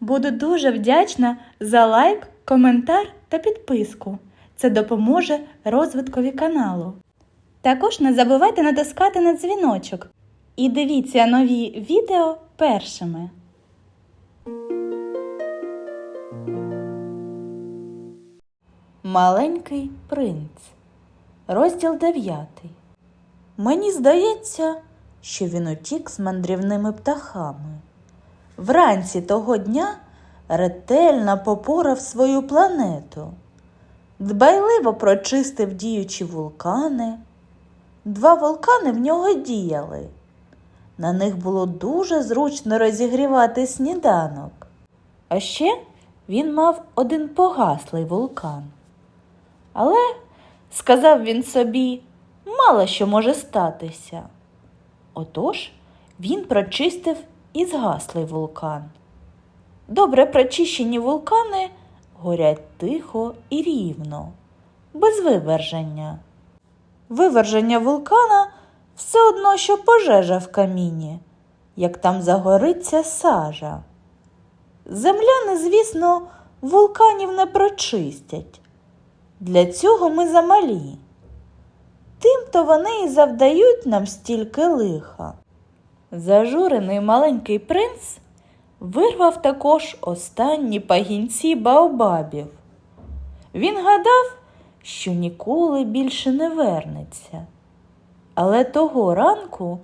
Буду дуже вдячна за лайк, коментар та підписку. Це допоможе розвиткові каналу. Також не забувайте натискати на дзвіночок і дивіться нові відео першими. Маленький принц. Розділ 9. Мені здається, що він утік з мандрівними птахами. Вранці того дня ретельно попорав свою планету, дбайливо прочистив діючі вулкани. Два вулкани в нього діяли. На них було дуже зручно розігрівати сніданок. А ще він мав один погаслий вулкан. Але, сказав він собі, мало що може статися. Отож він прочистив і згаслий вулкан. Добре прочищені вулкани горять тихо і рівно, без виверження. Виверження вулкана все одно, що пожежа в каміні, як там загориться сажа. Земляни, звісно, вулканів не прочистять. Для цього ми замалі. Тим-то вони і завдають нам стільки лиха. Зажурений маленький принц вирвав також останні пагінці баобабів. Він гадав, що ніколи більше не вернеться. Але того ранку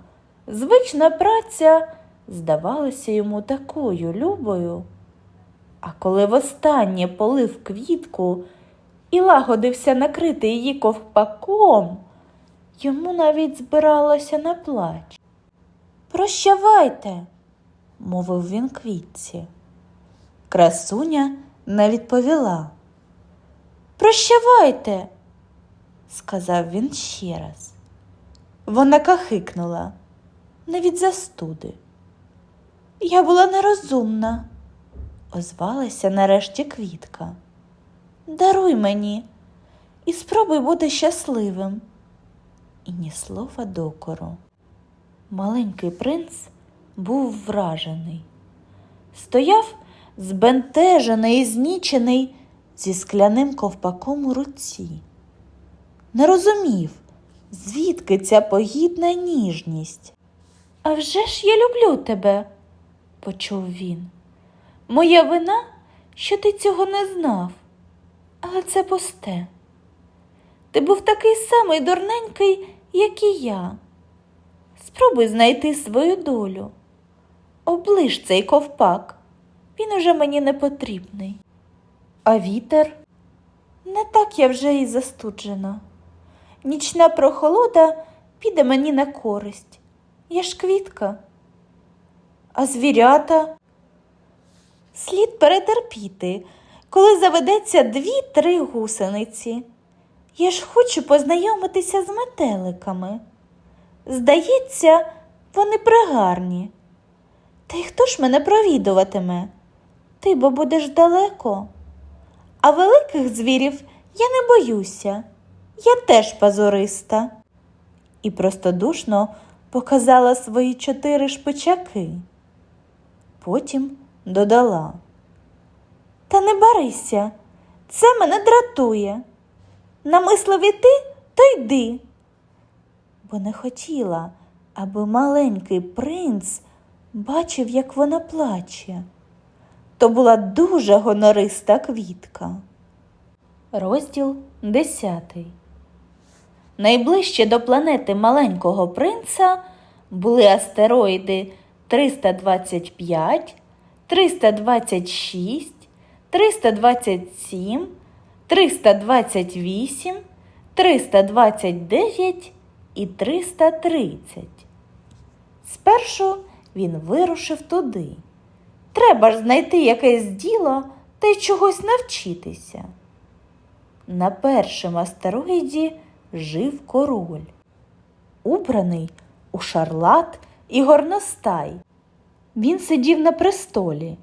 звична праця здавалася йому такою любою. А коли востаннє полив квітку і лагодився накрити її ковпаком, йому навіть збиралося на плач. Прощавайте, мовив він квітці. Красуня не відповіла. Прощавайте, сказав він ще раз. Вона кахикнула, не від застуди. Я була нерозумна, озвалася нарешті квітка. Даруй мені і спробуй бути щасливим. І ні слова докору. Маленький принц був вражений. Стояв збентежений і знічений зі скляним ковпаком у руці. Не розумів, звідки ця погідна ніжність. А вже ж я люблю тебе, почув він. Моя вина, що ти цього не знав, але це пусте. Ти був такий самий дурненький, як і я. Спробуй знайти свою долю. Оближ цей ковпак, він уже мені не потрібний. А вітер? Не так я вже і застуджена. Нічна прохолода піде мені на користь. Я ж квітка. А звірята? Слід перетерпіти, коли заведеться дві-три гусениці. Я ж хочу познайомитися з метеликами. Здається, вони пригарні. Та й хто ж мене провідуватиме? Ти бо будеш далеко. А великих звірів я не боюся. Я теж пазуриста. І простодушно показала свої чотири шпичаки. Потім додала. Та не барися, це мене дратує. Намислив іти, то йди. Бо не хотіла, аби маленький принц бачив, як вона плаче. То була дуже гонориста квітка. Розділ десятий. Найближче до планети маленького принца були астероїди 325, 326, 327, 328, 329 і 330. Спершу він вирушив туди. Треба ж знайти якесь діло та й чогось навчитися. На першому астероїді жив король, убраний у шарлат і горностай. Він сидів на престолі,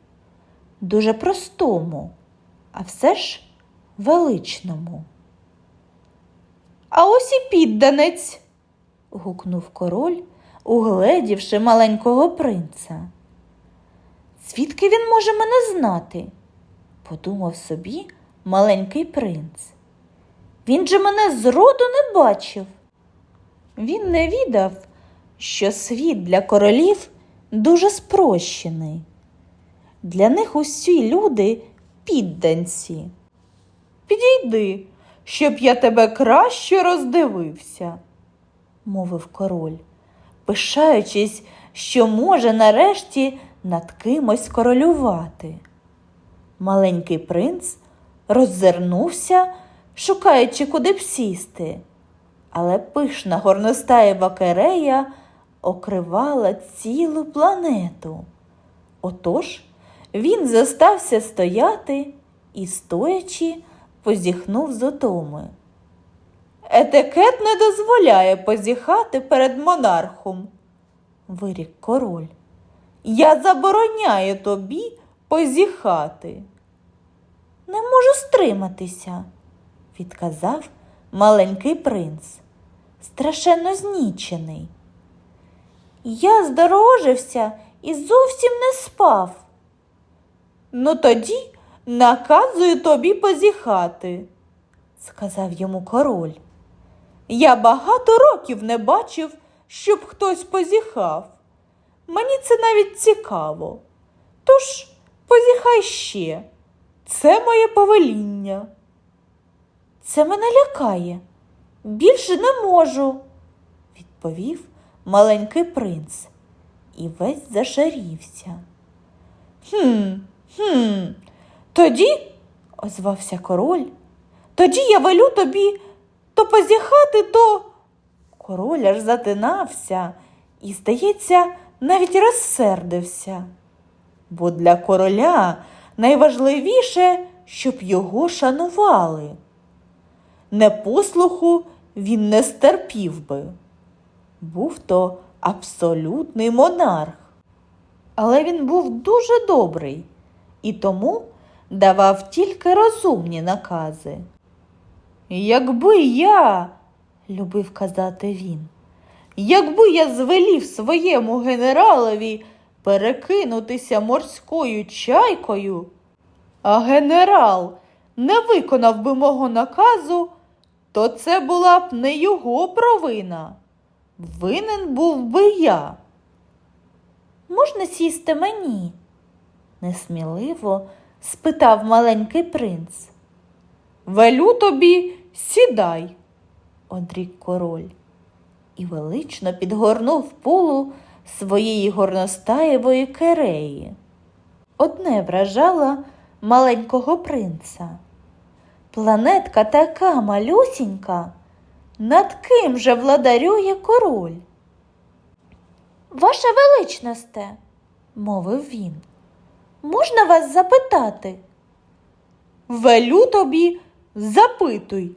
дуже простому, а все ж величному. А ось і підданець. Гукнув король, угледівши маленького принца. Звідки він може мене знати? подумав собі маленький принц. Він же мене зроду не бачив. Він не відав, що світ для королів дуже спрощений. Для них усі люди підданці. Підійди, щоб я тебе краще роздивився, мовив король, пишаючись, що може нарешті над кимось королювати. Маленький принц роззирнувся, шукаючи, куди б сісти, але пишна горностаєва керея окривала цілу планету. Отож він зостався стояти і, стоячи, позіхнув з утоми. Етикет не дозволяє позіхати перед монархом, вирік король. Я забороняю тобі позіхати. Не можу стриматися, відказав маленький принц, страшенно знічений. Я здорожився і зовсім не спав. Ну тоді наказую тобі позіхати, сказав йому король. Я багато років не бачив, щоб хтось позіхав. Мені це навіть цікаво. Тож позіхай ще. Це моє повеління. Це мене лякає. Більше не можу, відповів маленький принц і весь зашарівся. Хм, хм, тоді, озвався король, тоді я велю тобі то позіхати, то. Король аж затинався і, здається, навіть розсердився. Бо для короля найважливіше, щоб його шанували. Непослуху він не стерпів би. Був то абсолютний монарх. Але він був дуже добрий і тому давав тільки розумні накази. Якби я, любив казати він, якби я звелів своєму генералові перекинутися морською чайкою, а генерал не виконав би мого наказу, то це була б не його провина. Винен був би я. Можна сісти мені? несміливо спитав маленький принц. Велю тобі, сідай, одрік король, і велично підгорнув полу своєї горностаєвої кереї. Одне вражало маленького принца. Планетка така малюсінька, над ким же владарює король? Ваша величносте, мовив він, можна вас запитати? Велю тобі, запитуй,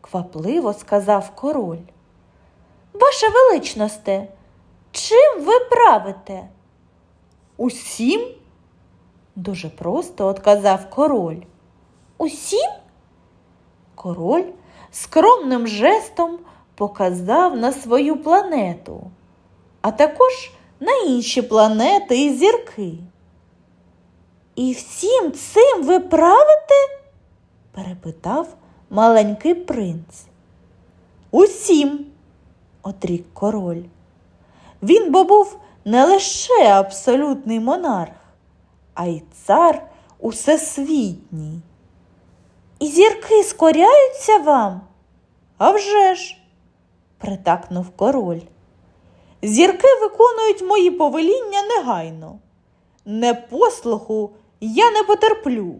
квапливо сказав король. Ваша величносте, чим ви правите? Усім? Дуже просто отказав король. Усім? Король скромним жестом показав на свою планету, а також на інші планети і зірки. І всім цим ви правите? Перепитав маленький принц. Усім, отрік король. Він бо був не лише абсолютний монарх, а й цар усесвітній. І зірки скоряються вам? «А вже ж!» – притакнув король. Зірки виконують мої повеління негайно. Непослуху я не потерплю.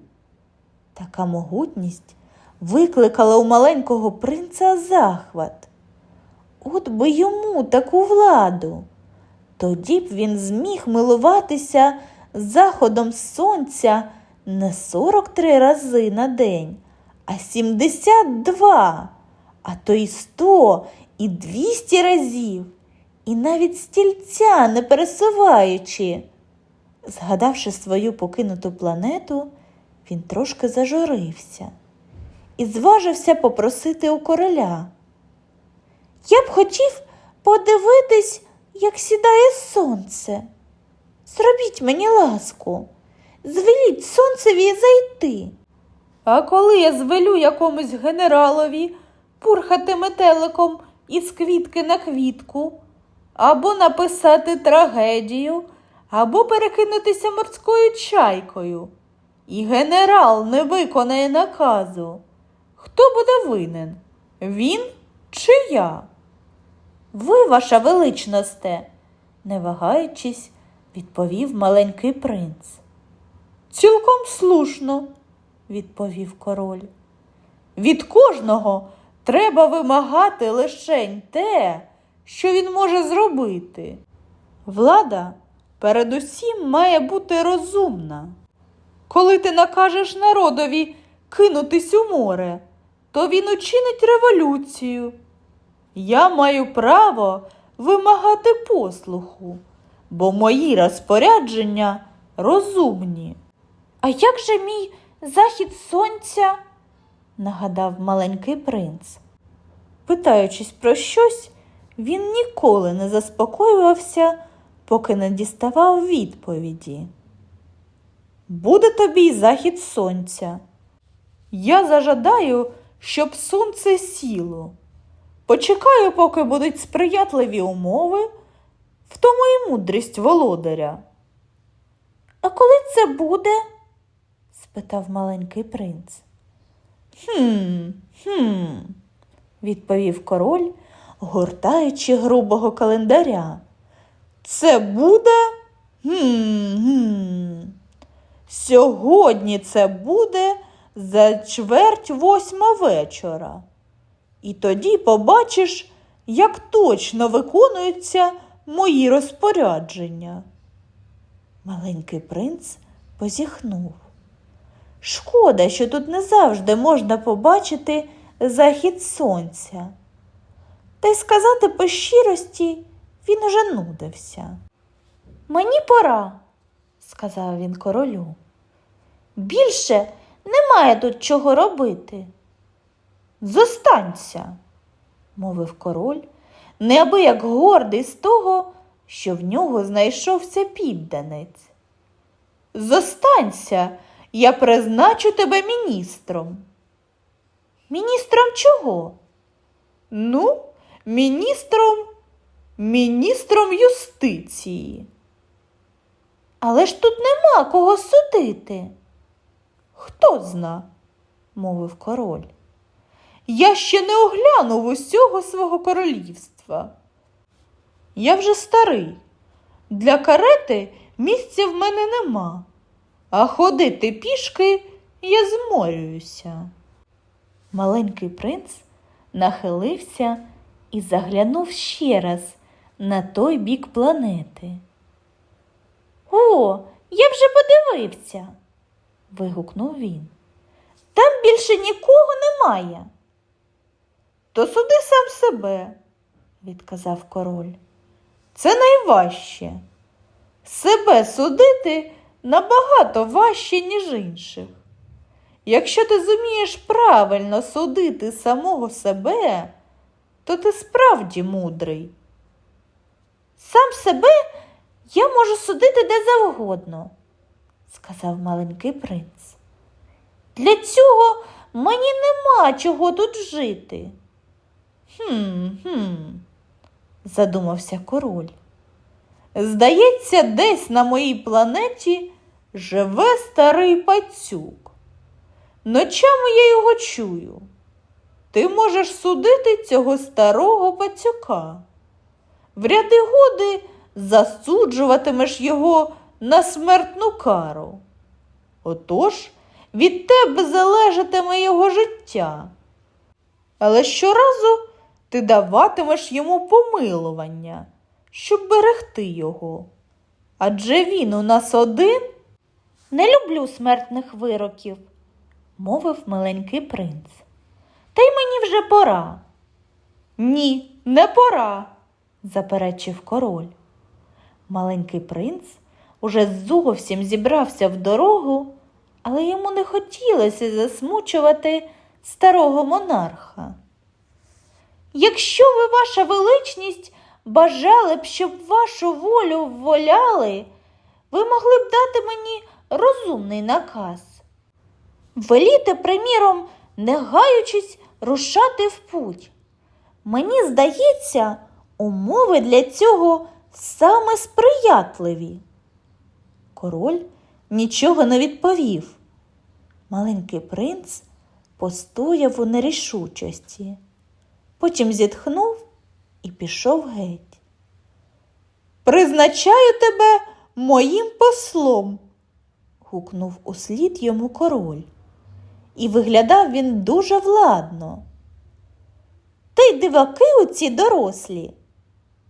Така могутність викликала у маленького принца захват. От би йому таку владу. Тоді б він зміг милуватися заходом сонця не 43 рази на день, а 72, а то й 100 і 200 разів, і навіть стільця не пересуваючи. Згадавши свою покинуту планету, він трошки зажурився і зважився попросити у короля. Я б хотів подивитись, як сідає сонце. Зробіть мені ласку, звеліть сонцеві зайти. А коли я звелю якомусь генералові пурхати метеликом із квітки на квітку, або написати трагедію, або перекинутися морською чайкою, і генерал не виконає наказу, хто буде винен? Він чи я? Ви, ваша величносте, не вагаючись, відповів маленький принц. Цілком слушно, відповів король. Від кожного треба вимагати лишень те, що він може зробити. Влада передусім має бути розумна. Коли ти накажеш народові кинутись у море, то він учинить революцію. Я маю право вимагати послуху, бо мої розпорядження розумні. А як же мій захід сонця? нагадав маленький принц. Питаючись про щось, він ніколи не заспокоювався, поки не діставав відповіді. Буде тобі й захід сонця. Я зажадаю, щоб сонце сіло. Почекаю, поки будуть сприятливі умови, в тому і мудрість володаря. А коли це буде? спитав маленький принц. Хм, хм, відповів король, гортаючи грубого календаря. Це буде? Хм, хм. Сьогодні це буде за чверть восьма вечора. І тоді побачиш, як точно виконуються мої розпорядження. Маленький принц позіхнув. Шкода, що тут не завжди можна побачити захід сонця. Та й сказати по щирості він уже нудився. Мені пора, сказав він королю. Більше немає тут чого робити. Зостанься, мовив король, неабияк гордий з того, що в нього знайшовся підданець. Зостанься, я призначу тебе міністром. Міністром чого? Ну, міністром, міністром юстиції. Але ж тут нема кого судити. Хто зна, мовив король. Я ще не оглянув усього свого королівства. Я вже старий. Для карети місця в мене нема, а ходити пішки я зморююся. Маленький принц нахилився і заглянув ще раз на той бік планети. О, я вже подивився. вигукнув він. Там більше нікого немає. То суди сам себе, відказав король. Це найважче. Себе судити набагато важче, ніж інших. Якщо ти зумієш правильно судити самого себе, то ти справді мудрий. Сам себе я можу судити де завгодно, сказав маленький принц. Для цього мені нема чого тут жити. Хм, хм, задумався король. Здається, десь на моїй планеті живе старий пацюк. Ночами я його чую. Ти можеш судити цього старого пацюка. В ряди годи засуджуватимеш його на смертну кару. Отож, від тебе залежатиме його життя. Але щоразу ти даватимеш йому помилування, щоб берегти його. Адже він у нас один Не люблю смертних вироків, мовив маленький принц. Та й мені вже пора. ні, не пора. заперечив король. Маленький принц уже зовсім зібрався в дорогу, але йому не хотілося засмучувати старого монарха. Якщо ви, ваша величність, бажали б, щоб вашу волю вволяли, ви могли б дати мені розумний наказ. Веліте, приміром, не гаючись, рушати в путь. Мені здається, умови для цього саме сприятливі. Король нічого не відповів. Маленький принц постояв у нерішучості, потім зітхнув і пішов геть. Призначаю тебе моїм послом, гукнув услід йому король. І виглядав він дуже владно. Та й диваки оці дорослі,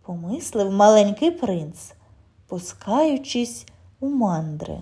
помислив маленький принц, пускаючись у мандри.